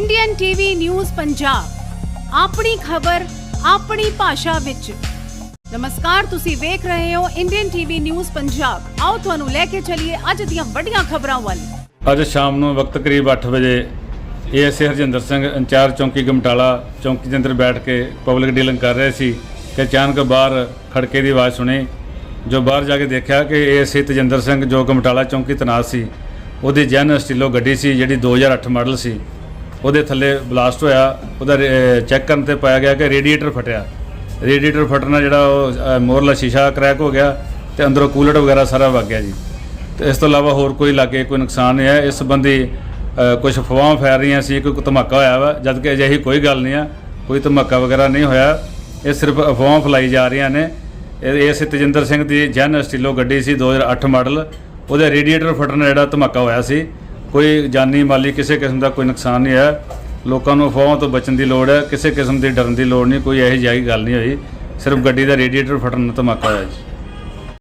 Indian TV news Punjab, ਆਪਣੀ ਖਬਰ, ਆਪਣੀ ਭਾਸ਼ਾ ਵਿੱਚ। ਨਮਸਕਾਰ, ਤੁਸੀਂ ਵੇਖ ਰਹੇ ਹੋ ਇੰਡੀਅਨ ਟੀਵੀ ਨਿਊਜ਼ ਪੰਜਾਬ। ਆਓ ਤੁਹਾਨੂੰ ਲੈ ਕੇ ਚੱਲੀਏ ਅੱਜ ਦੀਆਂ ਵੱਡੀਆਂ ਖਬਰਾਂ ਵੱਲ। ਅੱਜ ਸ਼ਾਮ ਨੂੰ ਵਕਤ ਕਰੀਬ 8 ਵਜੇ ਏਐਸਏ ਹਰਜਿੰਦਰ ਸਿੰਘ, ਇੰਚਾਰਜ ਚੌਂਕੀ ਗਮਟਾਲਾ, ਚੌਂਕੀ ਦੇ ਅੰਦਰ ਬੈਠ ਕੇ ਪਬਲਿਕ ਡੀਲਿੰਗ ਕਰ ਰਹੇ ਸੀ ਕਿ ਅਚਾਨਕ ਬਾਹਰ ਖੜਕੇ ਦੀ ਆਵਾਜ਼ ਸੁਣੀ, ਜੋ ਬਾਹਰ ਜਾ ਕੇ ਦੇਖਿਆ ਕਿ ਏਐਸਏ ਤਜਿੰਦਰ ਸਿੰਘ, ਜੋ ਗਮਟਾਲਾ ਚੌਂਕੀ ਤੈਨਾਤ ਸੀ, ਉਹਦੀ ਜੈਨ ਸਟੀਲੋ ਗੱਡੀ ਸੀ, ਜਿਹੜੀ 2008 ਮਾਡਲ ਸੀ। ਉਹਦੇ ਥੱਲੇ ਬਲਾਸਟ ਹੋਇਆ, ਉਹਦਾ ਚੈੱਕ ਕਰਨ ਤੇ ਪਾਇਆ ਗਿਆ ਕਿ ਰੇਡੀਏਟਰ ਫਟਿਆ। ਰੇਡੀਏਟਰ ਫਟਣਾ ਜਿਹੜਾ ਉਹ ਮੋਰਲਾ ਸ਼ੀਸ਼ਾ ਕ੍ਰੈਕ ਹੋ ਗਿਆ ਤੇ ਅੰਦਰੋਂ ਕੂਲਰ ਵਗੈਰਾ ਸਾਰਾ ਵਗ ਗਿਆ ਜੀ। ਤੇ ਇਸ ਤੋਂ ਇਲਾਵਾ ਹੋਰ ਕੋਈ ਲਾਗੇ ਕੋਈ ਨੁਕਸਾਨ ਨਹੀਂ ਹੈ। ਇਸ ਸੰਬੰਧੀ ਕੁਝ ਅਫਵਾਹਾਂ ਫੈਲ ਰਹੀਆਂ ਸੀ, ਕੋਈ ਧਮਾਕਾ ਹੋਇਆ ਵਾ ਜਦ ਕਿ ਅਜਿਹੀ ਕੋਈ ਗੱਲ ਨਹੀਂ ਆ, ਕੋਈ ਧਮਾਕਾ ਵਗੈਰਾ ਨਹੀਂ ਹੋਇਆ। ਇਹ ਸਿਰਫ ਅਫਵਾਹਾਂ ਫੈਲਾਈ ਜਾ ਰਹੀਆਂ ਨੇ। ਇਹ ਇਹ ਤਜਿੰਦਰ ਸਿੰਘ ਦੀ ਜਨ ਸਟੀਲੋ ਗੱਡੀ ਸੀ 2008 ਮਾਡਲ। ਉਹਦੇ ਰੇਡੀਏਟਰ ਫਟਣ ਨਾਲ ਜਿਹੜਾ ਧਮਾਕਾ ਹੋਇਆ ਸੀ ਕੋਈ ਜਾਨੀ ਮਾਲੀ ਕਿਸੇ ਕਿਸਮ ਦਾ ਕੋਈ ਨੁਕਸਾਨ ਨਹੀਂ ਹੋਇਆ ਲੋਕਾਂ ਨੂੰ ਅਫਵਾਹਾਂ ਤੋਂ ਬਚਣ ਦੀ ਲੋੜ ਹੈ। ਕਿਸੇ ਕਿਸਮ ਦੀ ਡਰਨ ਦੀ ਲੋੜ ਨਹੀਂ। ਕੋਈ ਇਹੋ ਜਿਹੀ ਗੱਲ ਨਹੀਂ ਹੋਈ। ਸਿਰਫ ਗੱਡੀ ਦਾ ਰੇਡੀਏਟਰ ਫਟਣ ਨਾਲ ਧਮਾਕਾ ਹੋਇਆ ਜੀ।